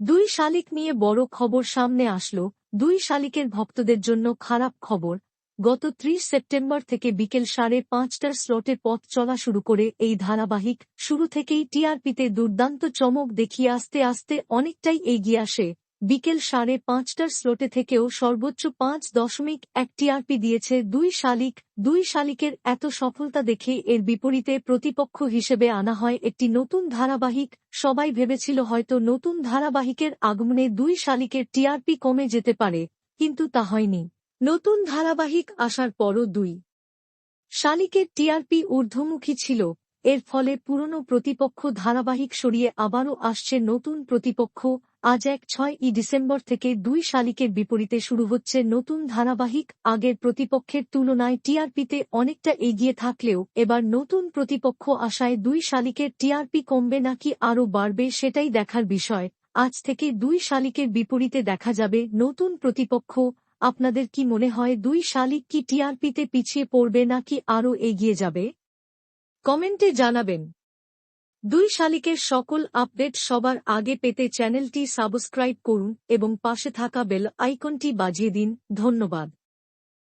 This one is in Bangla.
দুই শালিক নিয়ে বড় খবর সামনে আসলো, দুই শালিকের ভক্তদের জন্য খারাপ খবর। গত ত্রিশ সেপ্টেম্বর থেকে বিকেল সাড়ে পাঁচটার স্লটে পথ চলা শুরু করে এই ধারাবাহিক, শুরু থেকেই টিআরপিতে দুর্দান্ত চমক দেখিয়ে আস্তে আস্তে অনেকটাই এগিয়ে আসে। বিকেল সাড়ে পাঁচটার স্লোটে থেকেও সর্বোচ্চ পাঁচ দশমিক এক টিআরপি দিয়েছে দুই শালিক। দুই শালিকের এত সফলতা দেখে এর বিপরীতে প্রতিপক্ষ হিসেবে আনা হয় একটি নতুন ধারাবাহিক। সবাই ভেবেছিল হয়তো নতুন ধারাবাহিকের আগমনে দুই শালিকের টিআরপি কমে যেতে পারে, কিন্তু তা হয়নি। নতুন ধারাবাহিক আসার পরও দুই শালিকের টিআরপি ঊর্ধ্বমুখী ছিল। এর ফলে পুরনো প্রতিপক্ষ ধারাবাহিক সরিয়ে আবারও আসছে নতুন প্রতিপক্ষ। আজ এক ছয় ই ডিসেম্বর থেকে দুই শালিকের বিপরীতে শুরু হচ্ছে নতুন ধারাবাহিক, আগের প্রতিপক্ষের তুলনায় টিআরপিতে অনেকটা এগিয়ে থাকলেও এবার নতুন প্রতিপক্ষ আশায় দুই শালিকের টিআরপি কমবে নাকি আরও বাড়বে সেটাই দেখার বিষয়। আজ থেকে দুই শালিকের বিপরীতে দেখা যাবে নতুন প্রতিপক্ষ। আপনাদের কি মনে হয় দুই শালিক কি টিআরপিতে পিছিয়ে পড়বে নাকি আরও এগিয়ে যাবে? কমেন্টে জানাবেন। দুই শালিকের সকল আপডেট সবার আগে পেতে চ্যানেলটি সাবস্ক্রাইব করুন এবং পাশে থাকা বেল আইকনটি বাজিয়ে দিন। ধন্যবাদ।